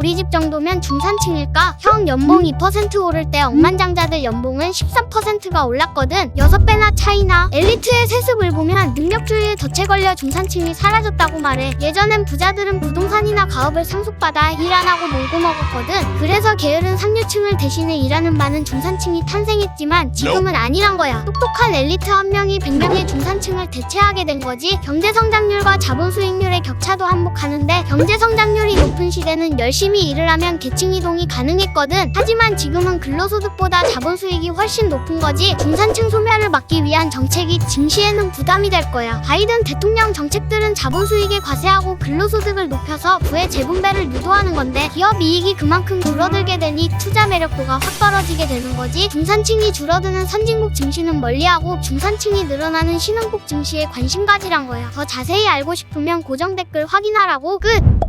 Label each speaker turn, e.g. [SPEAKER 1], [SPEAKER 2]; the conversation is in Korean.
[SPEAKER 1] 우리 집 정도면 중산층일까? 형 연봉 2% 오를 때 억만장자들 연봉은 13%가 올랐거든. 6배나 차이나. 엘리트의 세습을 보면 능력주의에 덫에 걸려 중산층이 사라졌다고 말해. 예전엔 부자들은 부동산이나 가업을 상속받아 일 안 하고 놀고 먹었거든. 그래서 게으른 상류층을 대신해 일하는 많은 중산층이 탄생했지만 지금은 아니란 거야. 똑똑한 엘리트 한 명이 100명의 중산층을 대체하게 된 거지. 경제 성장률과 자본 수익률의 격차도 한몫하는데 경제 성장률이 높 은 시대는 열심히 일을 하면 계층 이동이 가능했거든. 하지만 지금은 근로소득보다 자본 수익이 훨씬 높은 거지. 중산층 소멸을 막기 위한 정책이 증시에는 부담이 될 거야. 바이든 대통령 정책들은 자본 수익에 과세하고 근로소득을 높여서 부의 재분배를 유도하는 건데 기업 이익이 그만큼 줄어들게 되니 투자 매력도가 확 떨어지게 되는 거지. 중산층이 줄어드는 선진국 증시는 멀리하고 중산층이 늘어나는 신흥국 증시에 관심 가지란 거야. 더 자세히 알고 싶으면 고정 댓글 확인하라고 끝.